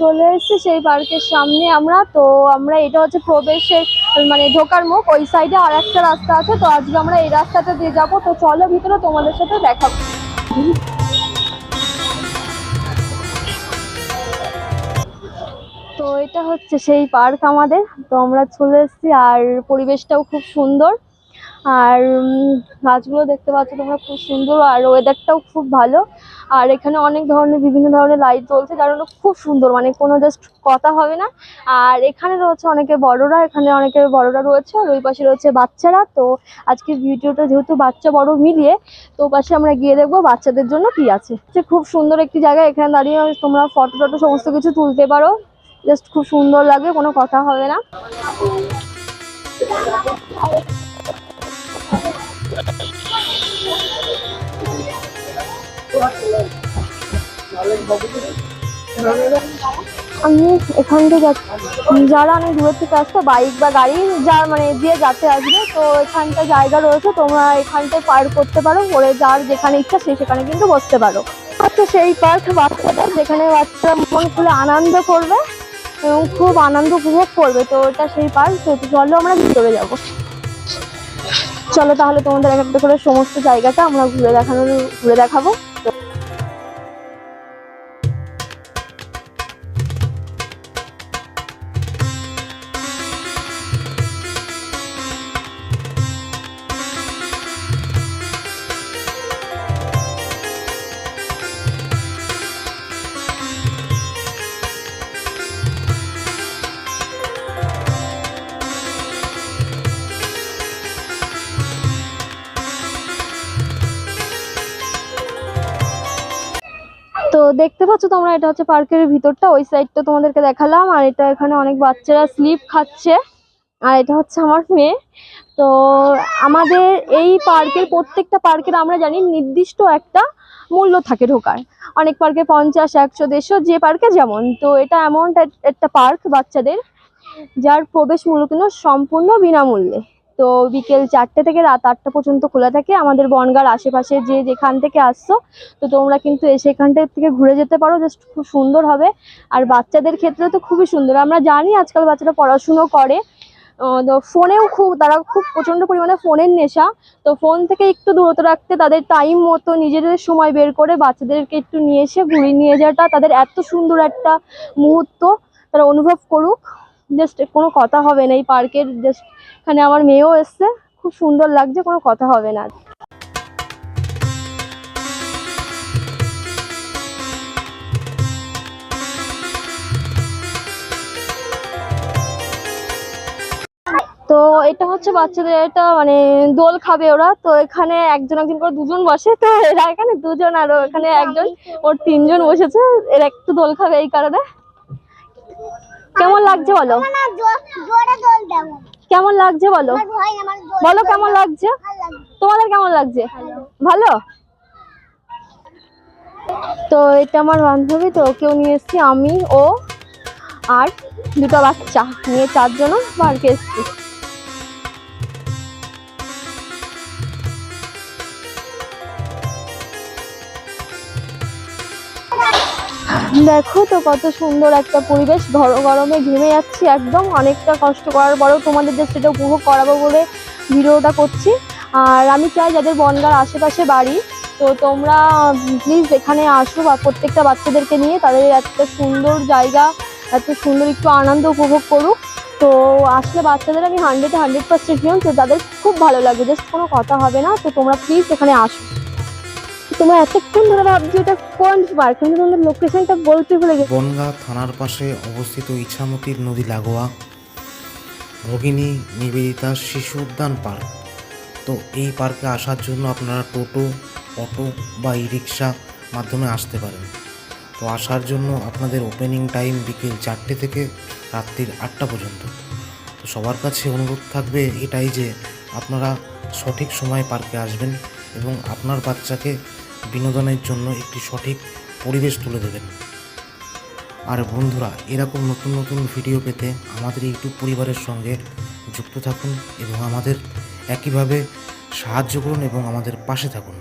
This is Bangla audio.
চলে এসেছি সেই পার্কের সামনে আমরা। তো আমরা এটা হচ্ছে প্রবেশের মানে ঢোকার মুখ। ওই সাইডে আর একটা রাস্তা আছে। তো আজকে আমরা এই রাস্তাতে দিয়ে যাব। তো চলো ভিতরে তোমাদের সাথে দেখাবো তো এটা হচ্ছে সেই পার্ক আমাদের। তো আমরা চলে এসেছি আর পরিবেশটাও খুব সুন্দর। আর গাছগুলো দেখতে পাচ্ছ তোমরা খুব সুন্দর আর ওয়েদারটাও খুব ভালো। আর এখানে অনেক ধরনের, বিভিন্ন ধরনের লাইট জ্বলছে, যার জন্য খুব সুন্দর মানে কোনো জাস্ট কথা হবে না। আর এখানে রয়েছে অনেকে বড়রা, এখানে অনেকে বড়রা রয়েছে, আর ওই পাশে রয়েছে বাচ্চারা। তো আজকের ভিডিওটা যেহেতু বাচ্চা বড় মিলিয়ে, তো পাশে আমরা গিয়ে দেখব বাচ্চাদের জন্য কি আছে। খুব সুন্দর একটি জায়গা এখানে দাঁড়িয়ে তোমরা ফটো টটো সমস্ত কিছু তুলতে পারো। জাস্ট খুব সুন্দর লাগবে, কোনো কথা হবে না। আমি এখান থেকে যারা অনেক দূরের থেকে আসতো বাইক বা গাড়ি যা মানে দিয়ে যাতে আসবে, তো এখানটা জায়গা রয়েছে, তোমরা এখানটায় পার্ক করতে পারো, করে যার যেখানে ইচ্ছা সে সেখানে কিন্তু বসতে পারো। আচ্ছা সেই পার্ক বাচ্চাদের যেখানে বাচ্চা মন খুলে আনন্দ করবে এবং খুব আনন্দ উপভোগ করবে, তো এটা সেই পার্ক তো চলো আমরা ভিতরে যাব। চলো তাহলে তোমাদের এক একটা করে সমস্ত জায়গাটা আমরা ঘুরে দেখানোর, ঘুরে দেখাবো। দেখতে পাচ্ছ তোমরা, এটা হচ্ছে পার্কের ভিতরটা, ওই সাইডটা তোমাদেরকে দেখালাম, আর এটা এখানে অনেক বাচ্চারা স্লিপ খাচ্ছে, আর এটা হচ্ছে আমার মেয়ে। তো আমাদের এই পার্কের, প্রত্যেকটা পার্কের আমরা জানি নির্দিষ্ট একটা মূল্য থাকে ঢোকার। অনেক পার্কে পঞ্চাশ, একশো, দেড়শো, যে পার্কে যেমন। তো এটা এমন একটা পার্ক বাচ্চাদের, যার প্রবেশ মূল্য কিন্তু সম্পূর্ণ বিনামূল্যে। তো বিকেল চারটে থেকে রাত আটটা পর্যন্ত খোলা থাকে। আমাদের বনগার আশেপাশে যে যেখান থেকে আসছো, তো তোমরা কিন্তু এসে এখানটা থেকে ঘুরে যেতে পারো জাস্ট খুব সুন্দর হবে। আর বাচ্চাদের ক্ষেত্রে তো খুবই সুন্দর। আমরা জানি আজকাল বাচ্চারা পড়াশুনো করে। ফোনেও খুব, তারা খুব প্রচণ্ড পরিমাণে ফোনের নেশা। তো ফোন থেকে একটু দূরত রাখতে তাদের টাইম মতো নিজেদের সময় বের করে বাচ্চাদেরকে একটু নিয়ে এসে ঘুরিয়ে নিয়ে যাওয়াটা, তাদের এত সুন্দর একটা মুহূর্ত তারা অনুভব করুক। জাস্ট কোনো কথা হবে না, এই পার্কের জাস্ট এখানে আমার মেয়েও এসছে, খুব সুন্দর লাগছে, কোনো কথা হবে না। তো এটা হচ্ছে বাচ্চাদের একটা মানে দোল খাবে ওরা, তো এখানে একজন একজন করে দুজন বসে, তো এরা এখানে দুজন আর এখানে একজন, ওর তিনজন বসেছে, এরা একটু দোল খাবে এই কারণে। কেমন লাগছে বলো? কেমন লাগছে বলো? বলো কেমন লাগছে? তোমাদের কেমন লাগছে? ভালো। তো এটা আমার বান্ধবী তো ওকেও নিয়ে এসছি আমি ও আর দুটো বাচ্চা। নিয়ে চারজন পার্কে এসেছি। দেখো তো কত সুন্দর একটা পরিবেশ। ঘর, গরমে ঘেমে যাচ্ছি একদম। অনেকটা কষ্ট করার পরেও তোমাদের যে সেটা উপভোগ করাবো বলে ভিডিওটা করছি। আর আমি চাই যাদের বনগার আশেপাশে বাড়ি, তো তোমরা প্লিজ এখানে আসো বা প্রত্যেকটা বাচ্চাদেরকে নিয়ে। তাদের একটা সুন্দর জায়গা এত সুন্দর একটু আনন্দ উপভোগ করুক। তো আসলে বাচ্চাদের আমি হান্ড্রেডে হান্ড্রেড পার্সেন্ট নিয়ম তো তাদের খুব ভালো লাগবে। জাস্ট কোনো কথা হবে না। তো তোমরা প্লিজ এখানে আসো। তোমরা এতক্ষণ ধরে ভাবছ এটা কোন পার্ক আমি তোমাদের লোকেশনটা বলতে ভুলে গেছি। বনগাঁ থানার পাশে অবস্থিত ইছামতির নদী লাগোয়া। ভগিনী নিবেদিতা শিশু উদ্যান পার্ক। তো এই পার্কে আসার জন্য আপনারা টোটো, অটো বা ই রিক্সা মাধ্যমে আসতে পারেন। তো আসার জন্য আপনাদের ওপেনিং টাইম বিকেল চারটে থেকে রাত্রির আটটা পর্যন্ত। তো সবার কাছে অনুরোধ থাকবে এটাই যে আপনারা সঠিক সময় পার্কে আসবেন এবং আপনার বাচ্চাকে বিনোদনের জন্য একটি সঠিক পরিবেশ তুলে দেবেন। আর বন্ধুরা, এরকম নতুন নতুন ভিডিও পেতে আমাদের ইউটিউব পরিবারের সঙ্গে যুক্ত থাকুন এবং আমাদের একইভাবে সাহায্য করুন এবং আমাদের পাশে থাকুন।